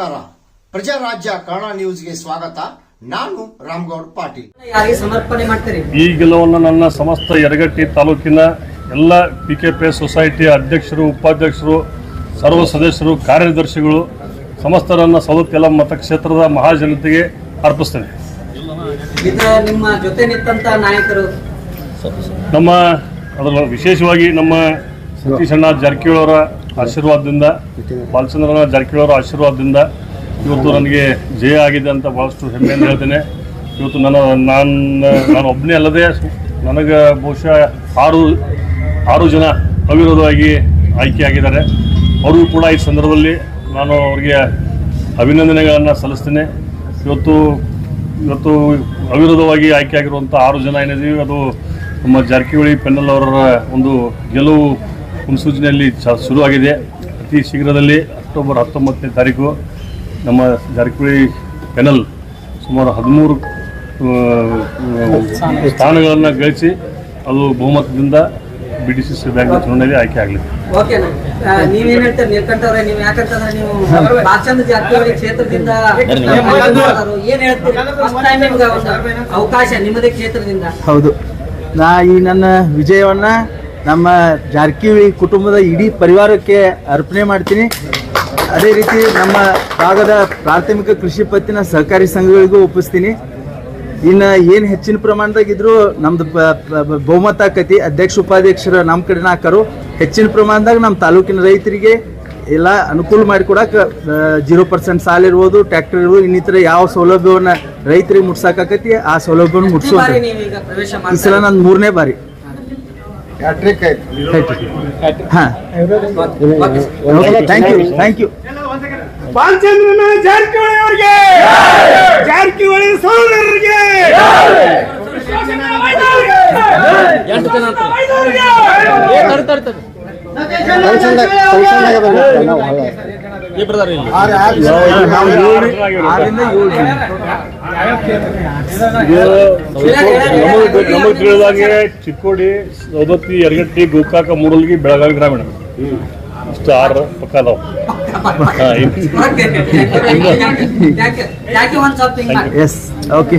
ನಮಸ್ಕಾರ. ಪ್ರಜಾರಾಜ್ಯ ಕನ್ನಡ ನ್ಯೂಸ್ಗೆ ಸ್ವಾಗತ. ನಾನು ರಾಮಗೌಡ ಪಾಟೀಲ್. ಯಾರಿಗೆ ಸಮರ್ಪಣೆ ಮಾಡ್ತೀರಿ? ಈ ಗೆಲುವನ್ನು ನನ್ನ ಸಮಸ್ತ ಯರಗಟ್ಟಿ ತಾಲೂಕಿನ ಎಲ್ಲ ಪಿ ಕೆ ಪಿ ಎಸ್ ಸೊಸೈಟಿಯ ಅಧ್ಯಕ್ಷರು ಉಪಾಧ್ಯಕ್ಷರು ಸರ್ವ ಸದಸ್ಯರು ಕಾರ್ಯದರ್ಶಿಗಳು ಸಮಸ್ತರನ್ನ ಸವಲತ್ತೆಲ್ಲ ಮತಕ್ಷೇತ್ರದ ಮಹಾಜನತೆಗೆ ಅರ್ಪಿಸ್ತೇನೆ. ನಿಮ್ಮ ಜೊತೆ ನಿಂತಂತ ನಾಯಕರು? ನಮ್ಮ ಅದರ ವಿಶೇಷವಾಗಿ ನಮ್ಮ ಸತೀಶಣ್ಣ ಜಾರಕಿಹೊಳಿ ಅವರ ಆಶೀರ್ವಾದದಿಂದ ಬಾಲಚಂದ್ರ ಜಾರಕಿಹೊಳಿ ಆಶೀರ್ವಾದದಿಂದ ಇವತ್ತು ನನಗೆ ಜಯ ಆಗಿದೆ ಅಂತ ಭಾಳಷ್ಟು ಹೆಮ್ಮೆಯಿಂದ ಹೇಳ್ತೇನೆ. ಇವತ್ತು ನನ್ನ, ನಾನು ನಾನು ಒಬ್ಬನೇ ಅಲ್ಲದೆ ನನಗೆ ಬಹುಶಃ ಆರು ಆರು ಜನ ಅವಿರೋಧವಾಗಿ ಆಯ್ಕೆಯಾಗಿದ್ದಾರೆ. ಅವರು ಕೂಡ ಈ ಸಂದರ್ಭದಲ್ಲಿ ನಾನು ಅವರಿಗೆ ಅಭಿನಂದನೆಗಳನ್ನು ಸಲ್ಲಿಸ್ತೇನೆ. ಇವತ್ತು ಇವತ್ತು ಅವಿರೋಧವಾಗಿ ಆಯ್ಕೆಯಾಗಿರುವಂಥ ಆರು ಜನ ಏನಿದ್ದೀವಿ, ಅದು ನಮ್ಮ ಜಾರಕಿಹೊಳಿ ಪೆನ್ನಲ್ ಅವರ ಒಂದು ಗೆಲುವು ಮುನ್ಸೂಚನೆಯಲ್ಲಿ ಚ ಶುರುವಾಗಿದೆ. ಅತಿ ಶೀಘ್ರದಲ್ಲಿ ಅಕ್ಟೋಬರ್ ಹತ್ತೊಂಬತ್ತನೇ ತಾರೀಕು ನಮ್ಮ ಜಾರಕಿಹೊಳಿ ಪೆನಲ್ ಸುಮಾರು ಹದಿಮೂರು ಸ್ಥಾನಗಳನ್ನು ಗಳಿಸಿ ಅದು ಬಹುಮತದಿಂದ B D C C bank ಚುನಾವಣೆಯಲ್ಲಿ ಆಯ್ಕೆ ಆಗಲಿ ಓಕೆ ನೀವು ನೀವೇನ್ ಹೇಳ್ತೀರಿ? ನೀಲ್ಕಂಠವ್ರೆ ನೀವು ಯಾಕಂತಂದ್ರೆ ನೀವು ಜಾರಕಿಹೊಳಿ ಕ್ಷೇತ್ರದಿಂದ ಆದವರು. ಏನ್ ಹೇಳ್ತೀರಿ? ಫಸ್ಟ್ ಟೈಮ್ ನಿಮ್ಗೆ ಒಂದು ಅವಕಾಶ ನಿಮ್ಮದೇ ಕ್ಷೇತ್ರದಿಂದ. ಹೌದು. ನಾ ಈ ನನ್ನ ವಿಜಯವನ್ನ ನಮ್ಮ ಜಾರಕಿಹೊಳಿ ಕುಟುಂಬದ ಇಡೀ ಪರಿವಾರಕ್ಕೆ ಅರ್ಪಣೆ ಮಾಡ್ತೀನಿ. ಅದೇ ರೀತಿ ನಮ್ಮ ಭಾಗದ ಪ್ರಾಥಮಿಕ ಕೃಷಿ ಪತ್ತಿನ ಸಹಕಾರಿ ಸಂಘಗಳಿಗೂ ಒಪ್ಪಿಸ್ತೀನಿ. ಇನ್ನು ಏನು ಹೆಚ್ಚಿನ ಪ್ರಮಾಣದಾಗ ಇದ್ರು ನಮ್ದು ಬಹುಮತ ಆಕತಿ ಅಧ್ಯಕ್ಷ ಉಪಾಧ್ಯಕ್ಷರ ನಮ್ಮ ಕಡೆನ ಹಾಕರು. ಹೆಚ್ಚಿನ ಪ್ರಮಾಣದಾಗ ನಮ್ಮ ತಾಲೂಕಿನ ರೈತರಿಗೆ ಎಲ್ಲ ಅನುಕೂಲ ಮಾಡಿಕೊಡಕ್ಕೆ ಜೀರೋ ಪರ್ಸೆಂಟ್ ಸಾಲ ಇರ್ಬೋದು ಟ್ರ್ಯಾಕ್ಟರ್ ಇರ್ಬೋದು ಇನ್ನಿತರ ಯಾವ ಸೌಲಭ್ಯವನ್ನು ರೈತರಿಗೆ ಮುಟ್ಸಕ್ಕಾಕತಿ ಆ ಸೌಲಭ್ಯವನ್ನು ಮುಟ್ಸೋ ಈ ಸಲ ನಂದು ಮೂರನೇ ಬಾರಿ. ಹಾ. ಥ್ಯಾಂಕ್ ಯು ಥ್ಯಾಂಕ್ ಯು ಬಾಲಚಂದ್ರನ ಜಾರಕಿಹೊಳಿ ಅವರಿಗೆ. ಜಾರಕಿಹೊಳಿ ಸಹೋದರರಿಗೆ ನಾವು ಏಳು ಆರರಿಂದ ಏಳು ಜನ. ನಮಗೆ ನಮಗೆ ತಿಳಿದಾಗೆ ಚಿಕ್ಕೋಡಿ ಸೌದತ್ತಿ ಯರಗಟ್ಟಿ ಗೋಕಾಕ ಮೂಡಲ್ಗಿ ಬೆಳಗಾವಿ ಗ್ರಾಮೀಣ. ಇಷ್ಟು ಆರು ಪಕ್ಕ ಅದಾವ. ಎಸ್ ಓಕೆ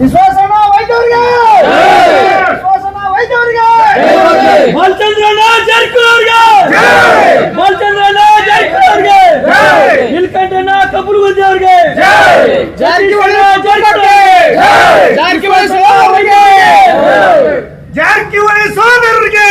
ವಿಶ್ವಾಸನ ವೈದ್ಯವರಿಗೆ! ವಿಶ್ವಾಸನ ಬಾಲಚಂದ್ರನ ಜಾರಕಿಹೊಳಿ ಅವರಿಗೆ ನೀಲಕಂಠನ ಕಬ್ಬುಲಗುಂದಿ ಅವರಿಗೆ ಜಾರಕಿಹೊಳಿ ಜಾರಕಿಹೊಳಿ ಜಾರಕಿಹೊಳಿ ಸಹೋದರರಿಗೆ